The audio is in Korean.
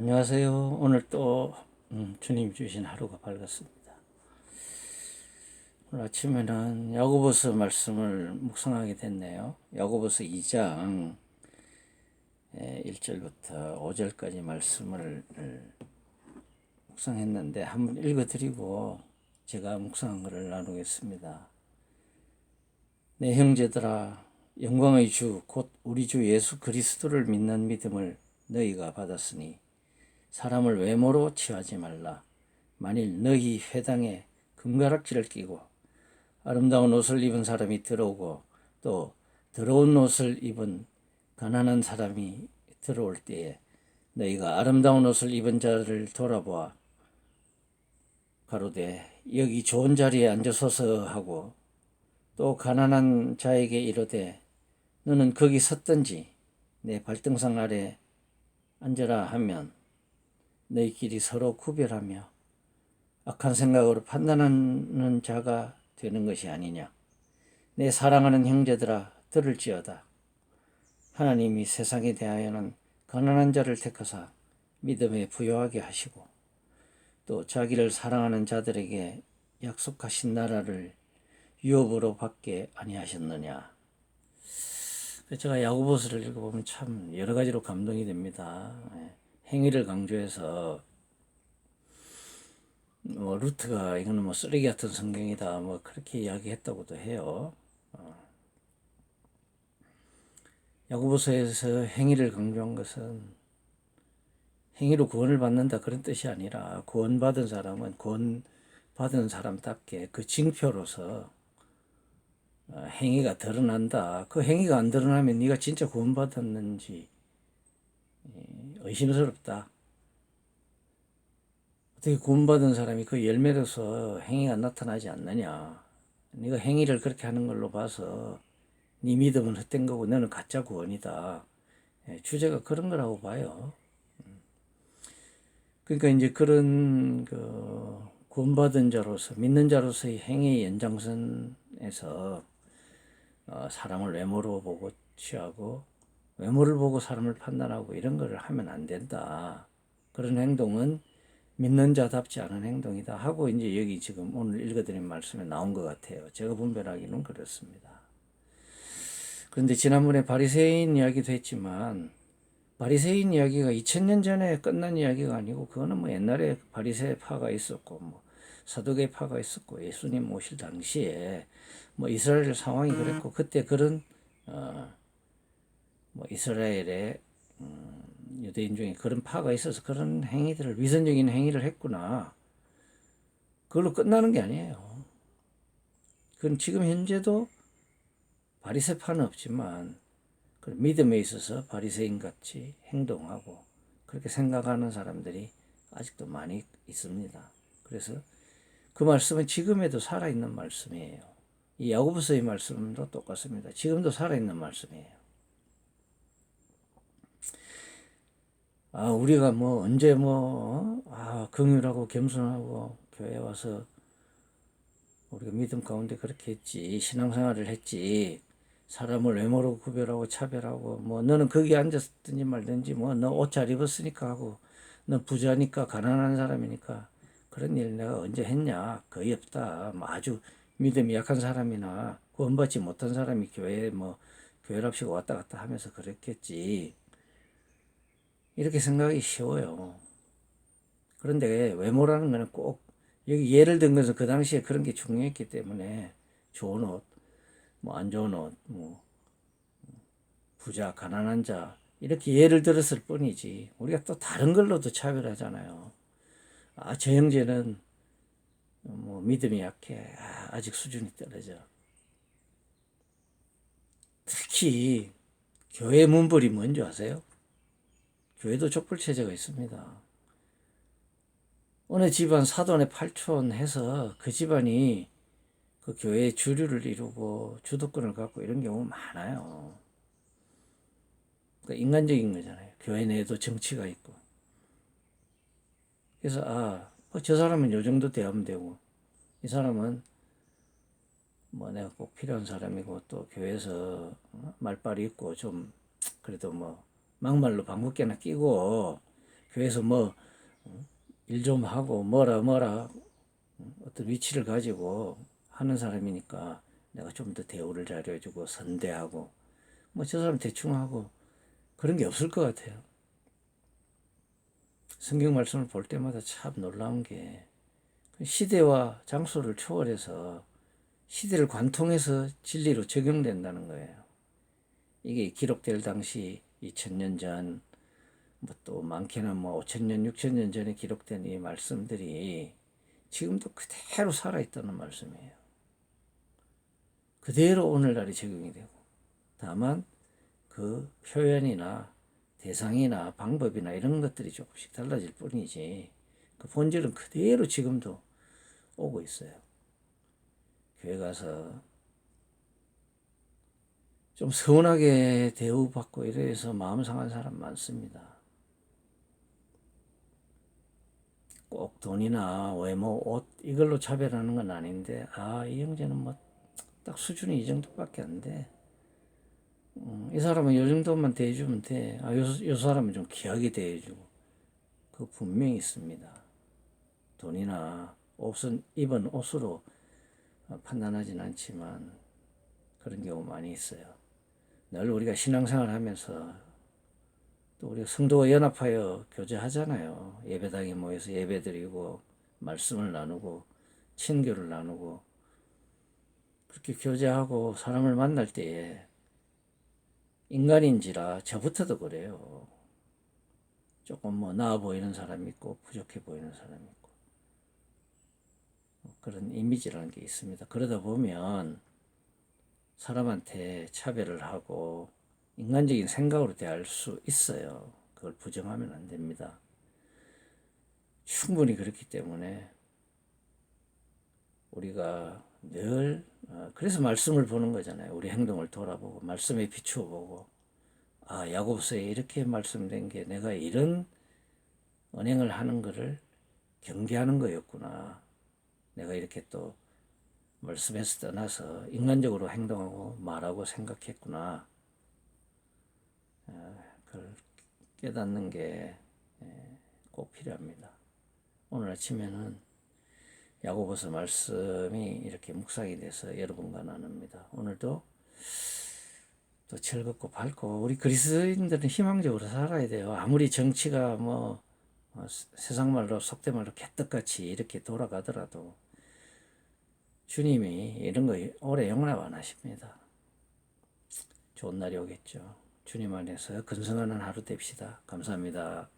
안녕하세요. 오늘 또 음, 주님 주신 하루가 밝았습니다. 오늘 아침에는 야고보서 말씀을 묵상하게 됐네요. 야고보서 2장 1절부터 5절까지 말씀을 묵상했는데 한번 읽어드리고 제가 묵상한 것을 나누겠습니다. 내 형제들아 영광의 주 곧 우리 주 예수 그리스도를 믿는 믿음을 너희가 받았으니 사람을 외모로 취하지 말라. 만일 너희 회당에 금가락지를 끼고 아름다운 옷을 입은 사람이 들어오고 또 더러운 옷을 입은 가난한 사람이 들어올 때에 너희가 아름다운 옷을 입은 자를 돌아보아 가로되 여기 좋은 자리에 앉아서서 하고 또 가난한 자에게 이르되 너는 거기 섰든지 내 발등상 아래 앉으라 하면 너희끼리 서로 구별하며 악한 생각으로 판단하는 자가 되는 것이 아니냐. 내 사랑하는 형제들아 들을지어다. 하나님이 세상에 대하여는 가난한 자를 택하사 믿음에 부여하게 하시고 또 자기를 사랑하는 자들에게 약속하신 나라를 유업으로 받게 아니하셨느냐. 제가 야구보스를 읽어보면 참 여러 가지로 감동이 됩니다. 예. 행위를 강조해서 뭐 루트가 이거는 뭐 쓰레기 같은 성경이다 뭐 그렇게 이야기했다고도 해요. 어. 야고보서에서 행위를 강조한 것은 행위로 구원을 받는다 그런 뜻이 아니라 구원받은 사람은 구원받은 사람답게 그 징표로서 어, 행위가 드러난다. 그 행위가 안 드러나면 네가 진짜 구원받았는지 의심스럽다. 어떻게 구원받은 사람이 그 열매로서 행위가 나타나지 않느냐. 네가 행위를 그렇게 하는 걸로 봐서 네 믿음은 헛된 거고 너는 가짜 구원이다. 예, 주제가 그런 거라고 봐요. 음. 그러니까 이제 그런 그 구원받은 자로서 믿는 자로서의 행위 연장선에서 어, 사람을 외모로 보고 취하고 외모를 보고 사람을 판단하고 이런 거를 하면 안 된다. 그런 행동은 믿는 자답지 않은 행동이다 하고 이제 여기 지금 오늘 읽어드린 말씀에 나온 것 같아요. 제가 분별하기는 그렇습니다. 그런데 지난번에 바리새인 이야기도 했지만 바리새인 이야기가 2000년 전에 끝난 이야기가 아니고 그거는 뭐 옛날에 바리새 파가 있었고 뭐 사두개 파가 있었고 예수님 오실 당시에 뭐 이스라엘 상황이 그랬고 그때 그런 어, 뭐 이스라엘의 음, 유대인 중에 그런 파가 있어서 그런 행위들을 위선적인 행위를 했구나. 그걸로 끝나는 게 아니에요. 그건 지금 현재도 바리새파는 없지만 그 믿음에 있어서 바리새인 같이 행동하고 그렇게 생각하는 사람들이 아직도 많이 있습니다. 그래서 그 말씀은 지금에도 살아있는 말씀이에요. 이 야고보서의 말씀도 똑같습니다. 지금도 살아있는 말씀이에요. 아, 우리가 뭐 언제 뭐, 아, 긍휼하고 겸손하고 교회 와서 우리가 믿음 가운데 그렇게 했지. 신앙생활을 했지. 사람을 외모로 구별하고 차별하고 뭐 너는 거기 앉았든지 말든지 뭐 너 옷 잘 입었으니까 하고 너 부자니까 가난한 사람이니까 그런 일 내가 언제 했냐 거의 없다 뭐 아주 믿음이 약한 사람이나 구원받지 못한 사람이 교회에 뭐 교회랍시고 왔다 갔다 하면서 그랬겠지 이렇게 생각하기 쉬워요. 그런데 외모라는 거는 꼭 여기 예를 든 것은 그 당시에 그런 게 중요했기 때문에 좋은 옷, 뭐 안 좋은 옷, 뭐 부자, 가난한 자 이렇게 예를 들었을 뿐이지 우리가 또 다른 걸로도 차별하잖아요. 아, 저 형제는 뭐 믿음이 약해. 아, 아직 수준이 떨어져. 특히 교회 문벌이 뭔지 아세요? 교회도 족불체제가 있습니다. 어느 집안 사돈의 팔촌 해서 그 집안이 그 교회의 주류를 이루고 주도권을 갖고 이런 경우 많아요. 그러니까 인간적인 거잖아요. 교회 내에도 정치가 있고. 그래서 아, 뭐저 사람은 요 정도 대하면 되고 이 사람은 뭐 내가 꼭 필요한 사람이고 또 교회에서 말빨이 있고 좀 그래도 뭐 막말로 방귀깨나 끼고 교회에서 뭐 일 좀 하고 뭐라 뭐라 어떤 위치를 가지고 하는 사람이니까 내가 좀 더 대우를 잘해주고 선대하고 뭐 저 사람 대충 하고 그런 게 없을 것 같아요. 성경 말씀을 볼 때마다 참 놀라운 게 시대와 장소를 초월해서 시대를 관통해서 진리로 적용된다는 거예요. 이게 기록될 당시 2000년 전, 뭐 또 많게는 뭐 5000년, 6000년 전에 기록된 이 말씀들이 지금도 그대로 살아있다는 말씀이에요. 그대로 오늘날이 적용이 되고, 다만 그 표현이나 대상이나 방법이나 이런 것들이 조금씩 달라질 뿐이지, 그 본질은 그대로 지금도 오고 있어요. 교회 가서 좀 서운하게 대우받고 이래서 마음 상한 사람 많습니다. 꼭 돈이나 외모, 옷 이걸로 차별하는 건 아닌데 아 이 형제는 뭐 딱 수준이 이 정도밖에 안 돼. 음, 이 사람은 이 정도만 대해주면 돼. 아, 요, 요 사람은 좀 귀하게 대해주고. 그 분명히 있습니다. 돈이나 옷은 입은 옷으로 판단하진 않지만 그런 경우 많이 있어요. 늘 우리가 신앙생활 하면서 또 우리 성도가 연합하여 교제하잖아요. 예배당에 모여서 예배드리고 말씀을 나누고 친교를 나누고 그렇게 교제하고 사람을 만날 때에 인간인지라 저부터도 그래요. 조금 뭐 나아 보이는 사람이 있고 부족해 보이는 사람이 있고 그런 이미지라는 게 있습니다. 그러다 보면 사람한테 차별을 하고 인간적인 생각으로 대할 수 있어요. 그걸 부정하면 안 됩니다. 충분히 그렇기 때문에 우리가 늘 어, 그래서 말씀을 보는 거잖아요. 우리 행동을 돌아보고 말씀에 비추어 보고 아 야고보서에 이렇게 말씀된 게 내가 이런 언행을 하는 것을 경계하는 거였구나. 내가 이렇게 또 말씀에서 떠나서 인간적으로 행동하고 말하고 생각했구나. 어, 그걸 깨닫는 게 꼭 필요합니다. 오늘 아침에는 야고보서 말씀이 이렇게 묵상이 돼서 여러분과 나눕니다. 오늘도 또 즐겁고 밝고 우리 그리스도인들은 희망적으로 살아야 돼요. 아무리 정치가 뭐 어, 세상 말로 속된 말로 개떡같이 이렇게 돌아가더라도 주님이 이런 거 오래 영원하고 안 하십니다. 좋은 날이 오겠죠. 주님 안에서 근성하는 하루 됩시다. 감사합니다.